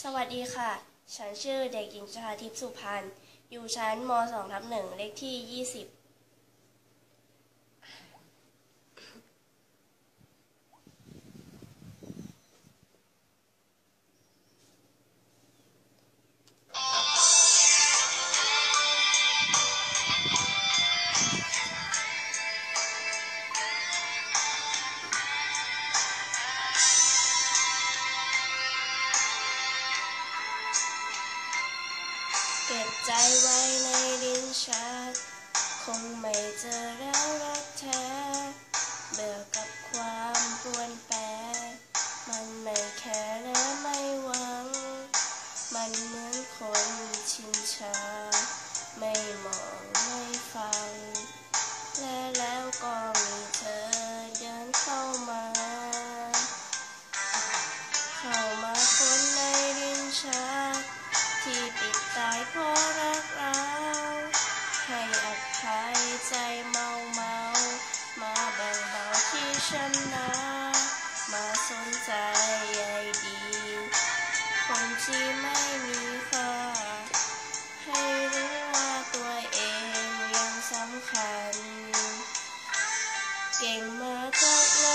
สวัสดีค่ะ ฉันชื่อเด็กหญิงชาทิพย์สุพรรณอยู่ชั้นม 2 ทับหนึ่งเลขที่ 20 ก็บใจไว้ในลิ้นชักคงไม่เจอแล้วรักแท้ เบื่อกับความปวนแปรมันไม่แค่และไม่หวัง มันเหมือนคนชินชา ไม่มองไม่ฟัง และแล้วก็มีเธอเดินเข้ามา เข้า ใจเมาเมามาแบ่งเบาที่ฉันนามาสนใจใยดี คนที่ไม่มีค่า ให้รู้ว่าตัวเองยังสำคัญ เก่งมาจากไหน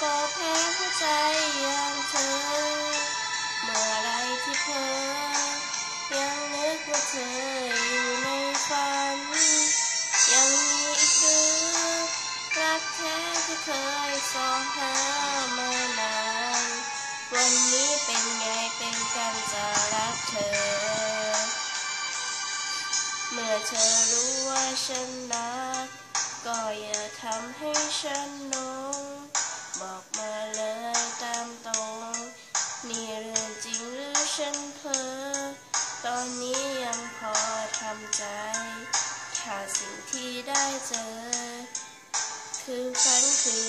ก็แพ้หัวใจ สองหามานานวันนี้เป็นไงเป็นกันจะรักเธอ เมื่อเธอรู้ว่าฉันรัก ก็อย่าทำให้ฉันหลงบอกมาเลยตามตรง นี่เรื่องจริงหรือฉันเพ้อตอนนี้ยังพอทำใจ ถ้าสิ่งที่ได้เจอ คือฝันคือ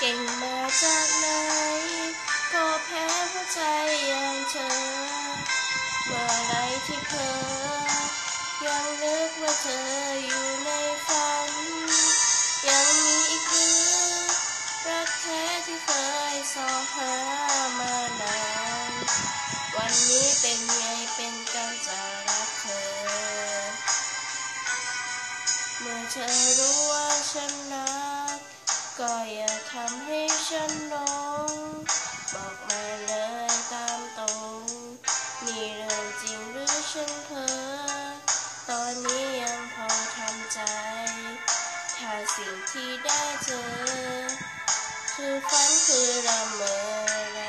เก่งมาจากไหนก็แพ้หัวใจอย่างเธอ เมื่อไรที่เธอยังนึกว่าเธออยู่ในฝัน ยังมีอีกหรือรักแท้ที่เคยสอหามานาน วันนี้เป็นไงเป็นกันจะรักเธอ เมื่อเธอรู้า ก็อย่าทำให้ฉันนองบอกมาเลยตามตรง มีเรื่องจริงหรือฉันเพ้อตอนนี้ยังพอทำใจ ถ้าสิ่งที่ได้เจอ คือฝันคือละเมอ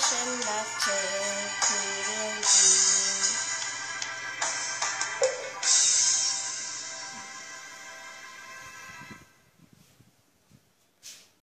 วันนี้ฉัน